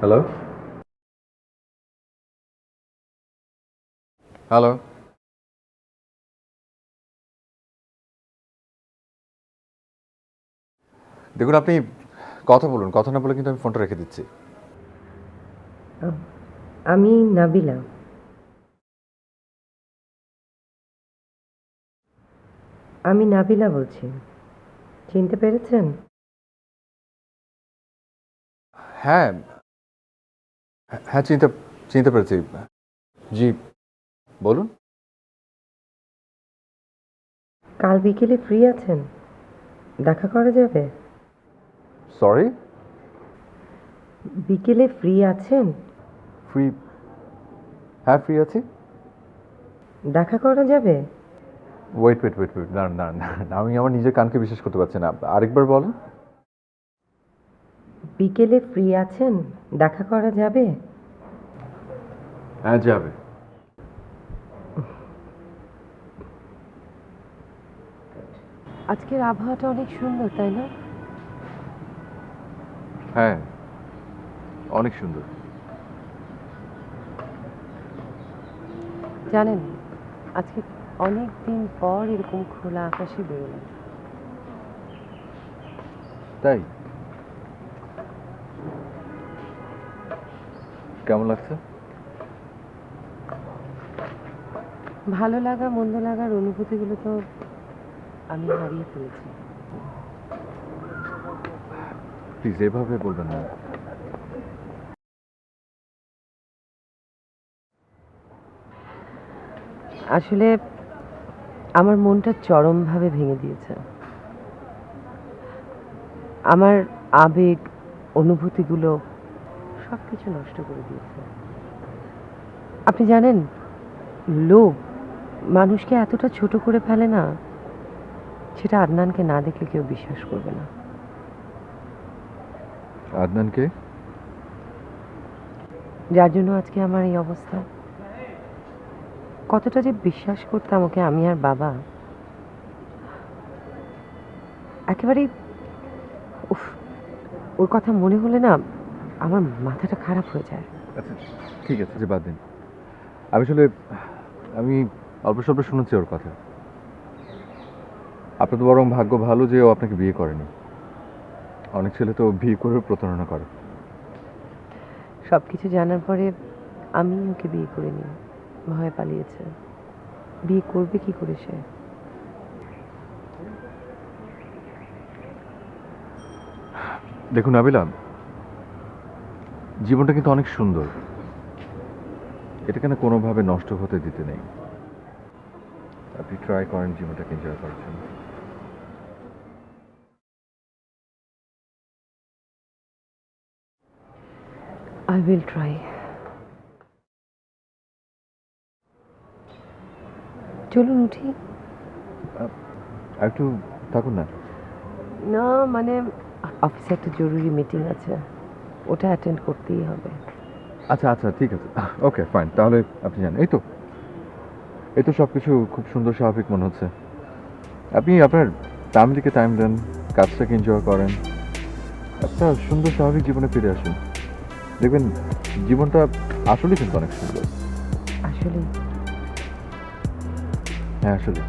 Hello hello দেখুন আপনি কথা বলুন। কথা না বলে কিন্তু আমি ফোনটা রেখে দিচ্ছি। আমি নাবিলা। আমি নাবিলা বলছি। চিনতে পেরেছেন? হ্যাঁ হ্যাঁ চিনতে চিনতে পেরেছি। জি বলুন। কাল বিকেলে ফ্রি আছেন? দেখা করা যাবে? সরি বিকেলে ফ্রি আছেন? ফ্রি হ্যাঁ ফ্রি আছি। দেখা করা যাবে? ওয়েট ওয়েট ওয়েট ওয়েট না না না না, আমি আমার নিজের কানকে বিশ্বাস করতে পারছি না। আরেকবার বলুন। বিকেলে ফ্রি আছেন? দেখা করা যাবে? হ্যাঁ যাবে। আজকের আবহাওয়াটা অনেক সুন্দর তাই না? হ্যাঁ অনেক সুন্দর। জানেন আজকে অনেক দিন পর এরকম খোলা আকাশে বেরোলাম। তাই? কেমন লাগছে? ভালো লাগা মন্দ লাগার অনুভূতিগুলো তো আমি হারিয়ে ফেলেছি। প্লিজ এভাবে বলবেন না। আসলে আমার মনটা চরমভাবে ভেঙে দিয়েছে। আমার আবেগ অনুভূতিগুলো সব কিছু নষ্ট করে দিয়েছে। আপনি জানেন লোভ মানুষকে এতটা ছোট করে ফেলে না সেটা আদনানকে না দেখে কেউ বিশ্বাস করবে না। আদনানকে? যার জন্য আজকে আমার এই অবস্থা। কতটা যে বিশ্বাস করতাম ওকে আমি আর বাবা। একেবারেই উফ ওর কথা মনে হলে না আমার মাথাটা খারাপ হয়ে যায়। আচ্ছা ঠিক আছে যে বাদ দিন। আমি আসলে আমি অল্প স্বল্প শুনেছি ওর কথা। আপনার তো বরং ভাগ্য ভালো যে ও আপনাকে বিয়ে করেনি। অনেক ছেলে তো বিয়ে করেও প্রতারণা করে। সব কিছু জানার পরে আমি ওকে বিয়ে করিনি। ভয় পালিয়েছে। বিয়ে করবে কি করে সে? দেখুন আবিলা জীবনটা কিন্তু অনেক সুন্দর। এটাকে না কোনোভাবে নষ্ট হতে দিতে নেই? আপনি ট্রাই করেন জীবনটাকে এনজয় করার জন্য। আই উইল ট্রাই চলুন উঠি। একটু থাকুন না। না মানে অফিসে একটা জরুরি মিটিং আছে। ওটা অ্যাটেন্ড করতেই হবে। আচ্ছা আচ্ছা ঠিক আছে। ওকে ফাইন তাহলে আপনি জানেন এই তো এই তো সব কিছু খুব সুন্দর স্বাভাবিক মনে হচ্ছে। আপনি আপনার ফ্যামিলিকে টাইম দেন কাজটাকে এনজয় করেন। একটা সুন্দর স্বাভাবিক জীবনে ফিরে আসুন। দেখবেন জীবনটা আসলেই কিন্তু অনেক সুন্দর। আসলে হ্যাঁ আসলে